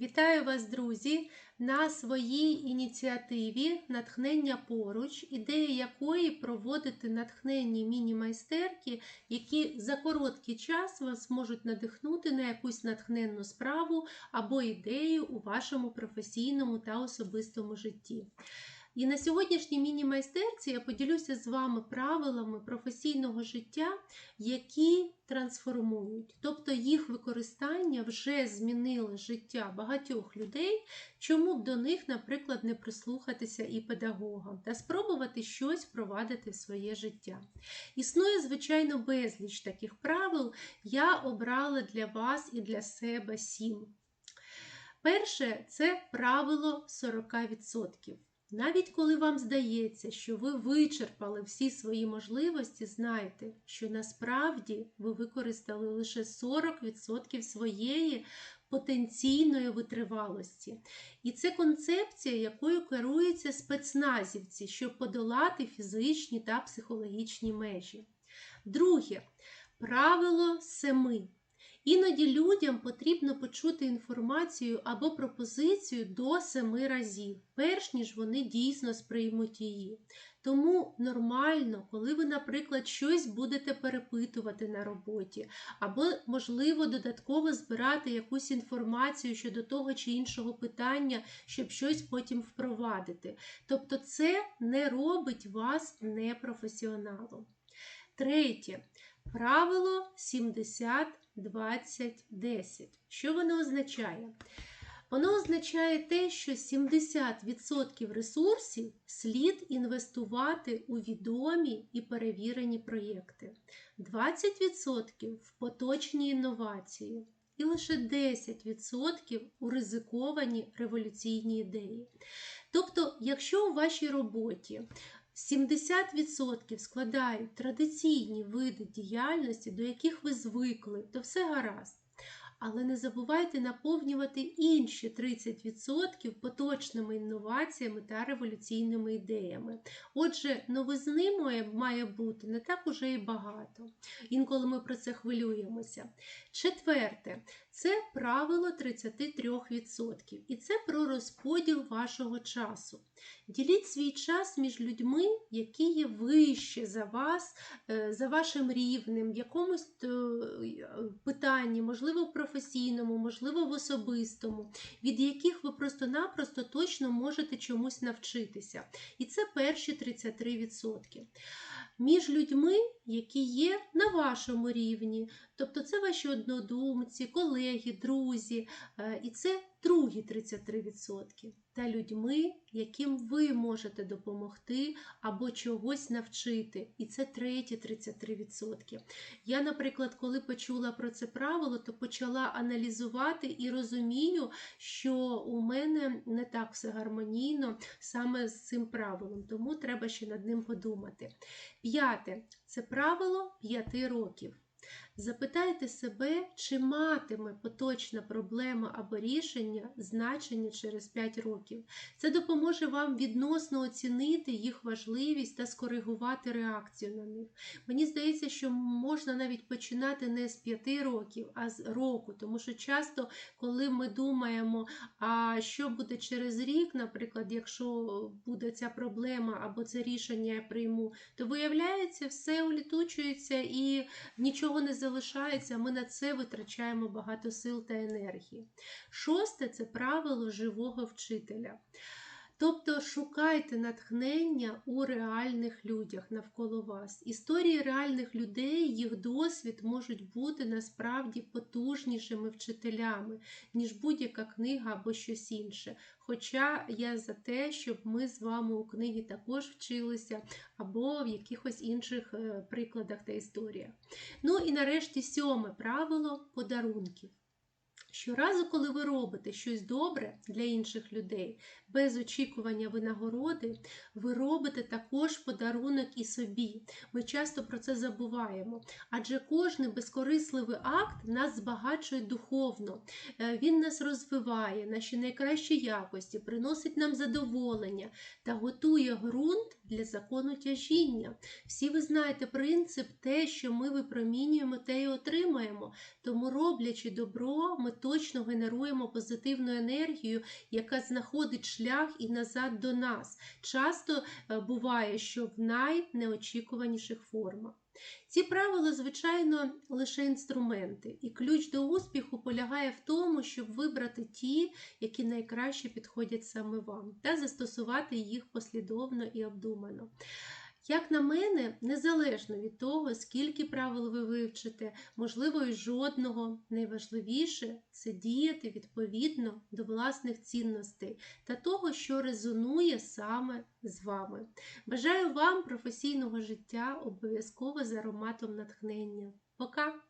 Вітаю вас, друзі, на своїй ініціативі Натхнення поруч, ідея якої проводити натхненні міні-майстерки, які за короткий час вас можуть надихнути на якусь натхненну справу або ідею у вашому професійному та особистому житті. І на сьогоднішній міні-майстерці я поділюся з вами правилами професійного життя, які трансформують, тобто їх використання вже змінило життя багатьох людей, чому б до них, наприклад, не прислухатися і педагогам та спробувати щось впровадити в своє життя. Існує, звичайно, безліч таких правил. Я обрала для вас і для себе сім. Перше це правило 40%. Навіть коли вам здається, що ви вичерпали всі свої можливості, знайте, що насправді ви використали лише 40% своєї потенційної витривалості. І це концепція, якою керуються спецназівці, щоб подолати фізичні та психологічні межі. Друге правило семи. Іноді людям потрібно почути інформацію або пропозицію до семи разів, перш ніж вони дійсно сприймуть її. Тому нормально, коли ви, наприклад, щось будете перепитувати на роботі, або, можливо, додатково збирати якусь інформацію щодо того чи іншого питання, щоб щось потім впровадити. Тобто, це не робить вас непрофесіоналом. Третє. Правило 70. 20-10. Що воно означає? Воно означає те, що 70% ресурсів слід інвестувати у відомі і перевірені проєкти, 20% в поточні інновації і лише 10% у ризиковані революційні ідеї. Тобто, якщо у вашій роботі 70% складають традиційні види діяльності, до яких ви звикли, то все гаразд. Але не забувайте наповнювати інші 30% поточними інноваціями та революційними ідеями. Отже, новизни має бути не так уже і багато. Інколи ми про це хвилюємося. Четверте, це правило 33%. І це про розподіл вашого часу. Діліть свій час між людьми, які є вище за вас, е, за вашим рівнем, в якомусь е, питанні, можливо, в професійному, можливо, в особистому, від яких ви просто-напросто точно можете чомусь навчитися. І це перші 33% між людьми, які є на вашому рівні. Тобто це ваші однодумці, колеги, друзі, е, і це другі 33%. Та людьми, яким ви можете допомогти або чогось навчити. І це треті 33%. Я, наприклад, коли почула про це правило, то почала аналізувати і розумію, що у мене не так все гармонійно саме з цим правилом, тому треба ще над ним подумати. П'яте це правило 5 років. Запитайте себе, чи матиме поточна проблема або рішення значення через 5 років. Це допоможе вам відносно оцінити їх важливість та скоригувати реакцію на них. Мені здається, що можна навіть починати не з 5 років, а з року, тому що часто, коли ми думаємо, а що буде через рік, наприклад, якщо буде ця проблема або це рішення я прийму, то виявляється, все улітучується і нічого не залишається, ми на це витрачаємо багато сил та енергії. Шосте це правило живого вчителя. Тобто шукайте натхнення у реальних людях навколо вас. Історії реальних людей, їх досвід можуть бути насправді потужнішими вчителями, ніж будь-яка книга або щось інше. Хоча я за те, щоб ми з вами у книгі також вчилися, або в якихось інших е, прикладах та історіях. Ну і нарешті сьоме правило подарунків. Щоразу, коли ви робите щось добре для інших людей, без очікування винагороди, ви робите також подарунок і собі. Ми часто про це забуваємо. Адже кожен безкорисливий акт нас збагачує духовно, е, він нас розвиває, наші найкращі якості, приносить нам задоволення та готує ґрунт для закону тяжіння. Всі ви знаєте принцип, те, що ми випромінюємо, те й отримаємо. Тому, роблячи добро, ми точно генеруємо позитивну енергію, яка знаходить шлях і назад до нас. Часто е, буває, що в найнеочікуваніших формах. Ці правила, звичайно, лише інструменти, і ключ до успіху полягає в тому, щоб вибрати ті, які найкраще підходять саме вам, та застосувати їх послідовно і обдумано. Як на мене, незалежно від того, скільки правил ви вивчите, можливо, і жодного, найважливіше це діяти відповідно до власних цінностей та того, що резонує саме з вами. Бажаю вам професійного життя обов'язково з ароматом натхнення. Пока!